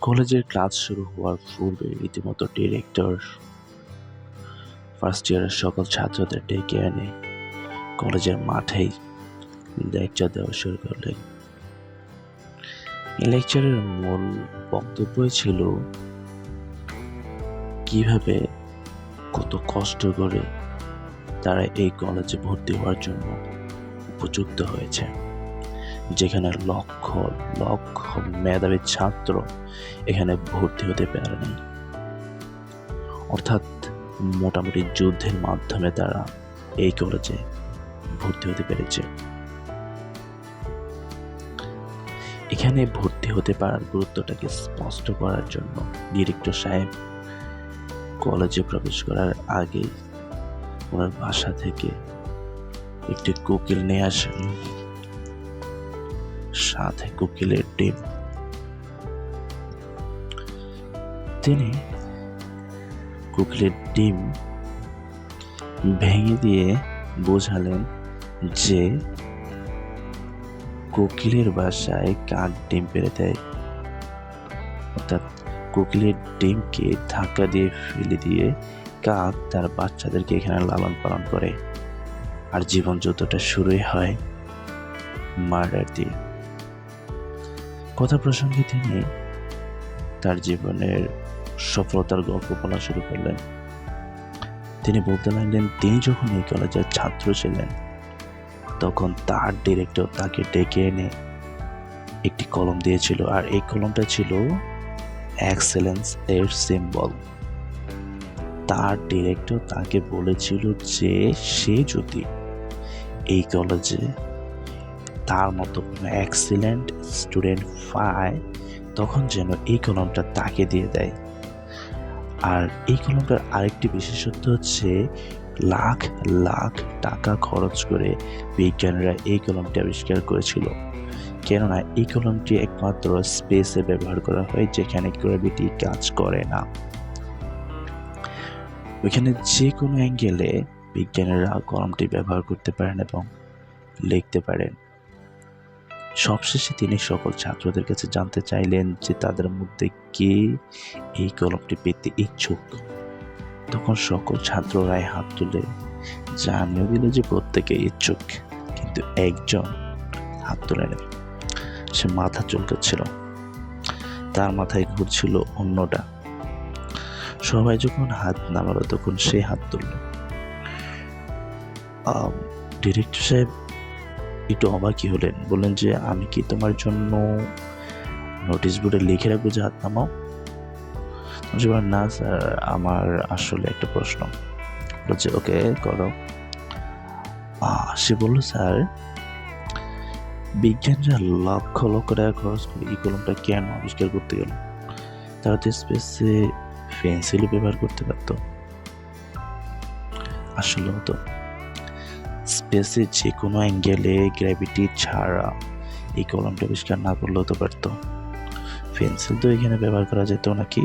কলেজের ক্লাস শুরু হওয়ার পূর্বে রীতিমতো ডিরেক্টর ফার্স্ট ইয়ারের সকল ছাত্রদের ডেকে এনে কলেজের মাঠেই লেকচার দেওয়া শুরু করলেন। লেকচারের মূল বক্তব্যই ছিল কীভাবে কত কষ্ট করে তারা এই কলেজে ভর্তি হওয়ার জন্য উপযুক্ত হয়েছে। যেখানে লক্ষ লক্ষ মেধাবী ছাত্র এখানে ভর্তি হতে পারেনি। অর্থাৎ মোটামুটি যুদ্ধের মাধ্যমে তারা এই কলেজে ভর্তি হতে পেরেছে। এখানে ভর্তি হতে পারার গুরুত্বটাকে স্পষ্ট করার জন্য ডিরেক্টর সাহেব কলেজে প্রবেশ করার আগেই ওনার বাসা থেকে একটি কোকিল নিয়ে আসেন। সাথে কোকিলের ডিম। তিনি কোকিলের ডিম ভেঙে দিয়ে বোঝালেন যে কোকিলের বাসায় কাক ডিম পেড়ে দেয়। অর্থাৎ কোকিলের ডিমকে ধাক্কা দিয়ে ফেলে দিয়ে কাক তার বাচ্চাদেরকে এখানে লালন পালন করে। আর জীবন যুদ্ধটা শুরুই হয় মার্ডার দিয়ে। কথা প্রসঙ্গে তিনি তার জীবনের সফলতার গল্প বলা শুরু করলেন। তিনি বলতে লাগলেন, তিনি যখন এই কলেজের ছাত্র ছিলেন, তখন তার ডিরেক্টর তাকে ডেকে এনে একটি কলম দিয়েছিল, আর এই কলমটা ছিল এক্সেলেন্স এর সিম্বল তার ডিরেক্টর তাকে বলেছিল যে সে যদি এই কলেজে তার মতো কোনো এক্সিলেন্ট স্টুডেন্ট পায়, তখন যেন এই কলমটা তাকে দিয়ে দেয়। আর এই কলমটার আরেকটি বিশেষত্ব হচ্ছে লাখ লাখ টাকা খরচ করে বিজ্ঞানীরা এই কলমটি আবিষ্কার করেছিল। কেননা এই কলমটি একমাত্র স্পেসে ব্যবহার করা হয়, যেখানে গ্র্যাভিটি কাজ করে না। ওইখানে যে কোনো অ্যাঙ্গেলে বিজ্ঞানীরা কলমটি ব্যবহার করতে পারেন এবং লিখতে পারেন। সবশেষে তিনি সকল ছাত্রদের কাছে জানতে চাইলেন যে তাদের মধ্যে কে এই কলমটি পেতে ইচ্ছুক। তখন সকল ছাত্ররাই হাত তুলে জানিয়ে দিল যে প্রত্যেকে ইচ্ছুক, কিন্তু একজন হাত তুলে সে মাথা চুলকাচ্ছিল। তার মাথায় ঘুরছিল অন্যটা। সবাই যখন হাত নামালো তখন সে হাত তুলল। ডিরেক্টর সাহেব একটু অবাকই হলেন। বললেন যে, আমি কি তোমার জন্য নোটিশ বোর্ডে লিখে রাখব যে হাত নামাও? না স্যার, আমার আসলে একটা প্রশ্ন। বলছে ওকে, করো। সে বলল, স্যার বিজ্ঞানীরা লক্ষ লক্ষ টাকা খরচ করে, এই কলমটা কেন আবিষ্কার করতে গেল? তারা তো স্পেসে পেন্সিল ব্যবহার করতে পারতো। আসলে তো স্পেসে যে কোনো অ্যাঙ্গেলে গ্র্যাভিটি ছাড়া এই কলমটা আবিষ্কার না করলে হতে পারতো। পেন্সিল তো এখানে ব্যবহার করা যেত নাকি?